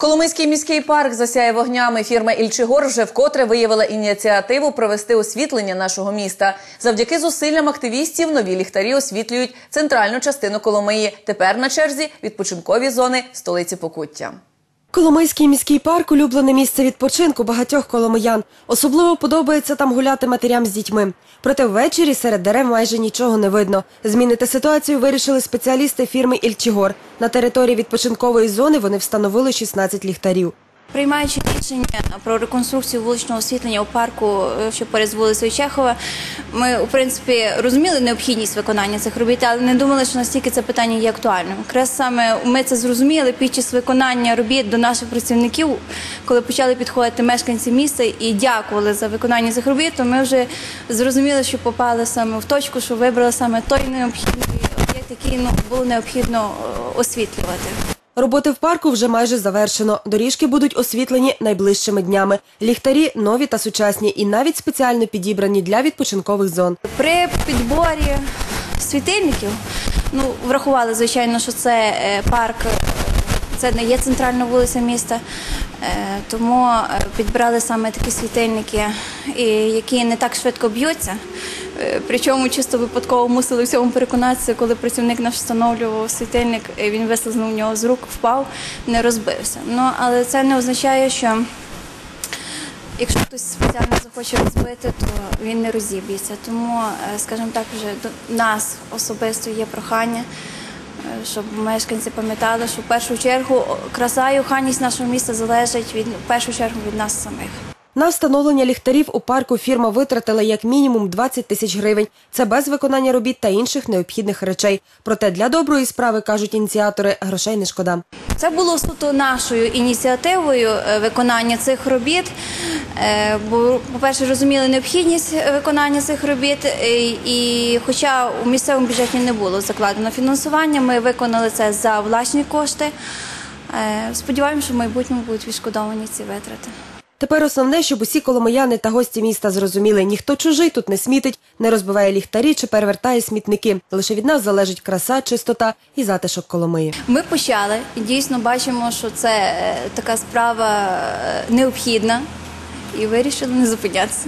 Коломийський міський парк засяє вогнями. Фірма Ільчигор вже вкотре виявила ініціативу провести освітлення нашого міста. Завдяки зусиллям активістів нові ліхтарі освітлюють центральну частину Коломиї. Тепер на черзі відпочинкові зони столиці Покуття. Коломийський міський парк – улюблене місце відпочинку багатьох коломиян. Особливо подобається там гуляти матерям з дітьми. Проте ввечері серед дерев майже нічого не видно. Змінити ситуацію вирішили спеціалісти фірми «Ільчігор». На території відпочинкової зони вони встановили 16 ліхтарів. Приймаючи рішення про реконструкцію вуличного освітлення у парку, е, що поряд з вулицею Чехова, ми у принципі розуміли необхідність виконання цих робіт, але не думали, що настільки це питання є актуальним. Якраз саме ми це зрозуміли під час виконання робіт до наших працівників, коли почали підходити мешканці міста і дякували за виконання цих робіт, то ми вже зрозуміли, що попали саме в точку, що вибрали саме той необхідний об'єкт, який ну, було необхідно е, освітлювати. Роботи в парку вже майже завершено. Доріжки будуть освітлені найближчими днями. Ліхтарі нові та сучасні і навіть спеціально підібрані для відпочинкових зон. При підборі світильників, ну врахували, звичайно, що це е, парк, це не є центральна вулиця міста, е, тому е, підбирали саме такі світильники, які не так швидко б'ються. Е, Причому чисто випадково мусили в цьому переконатися, коли працівник наш встановлював світильник, він вислизнув у нього з рук, впав, не розбився. Ну але це не означає, що Якщо хтось спеціально захоче розбити, то він не розіб'ється. Тому, е, скажімо так, вже до нас особисто є прохання, е, щоб мешканці пам'ятали, що в першу чергу краса і охайність нашого міста залежить від в першу чергу від нас самих. На встановлення ліхтарів у парку фірма витратила як мінімум 20 тисяч гривень. Це без виконання робіт та інших необхідних речей. Проте для доброї справи, кажуть ініціатори, грошей не шкода. Це було суто нашою ініціативою е, виконання цих робіт. Е, Бо, по-перше, розуміли необхідність е, виконання цих робіт, і хоча у місцевому бюджеті не було закладено фінансування, ми виконали це за власні кошти. Сподіваємося, що в майбутньому будуть відшкодовані ці витрати. Тепер основне, щоб усі коломияни та гості міста зрозуміли, ніхто чужий тут не смітить, не розбиває ліхтарі чи перевертає смітники. Лише від нас залежить краса, чистота і затишок Коломиї. Ми почали і дійсно бачимо, що це е, така справа е, необхідна, і вирішили не зупинятися.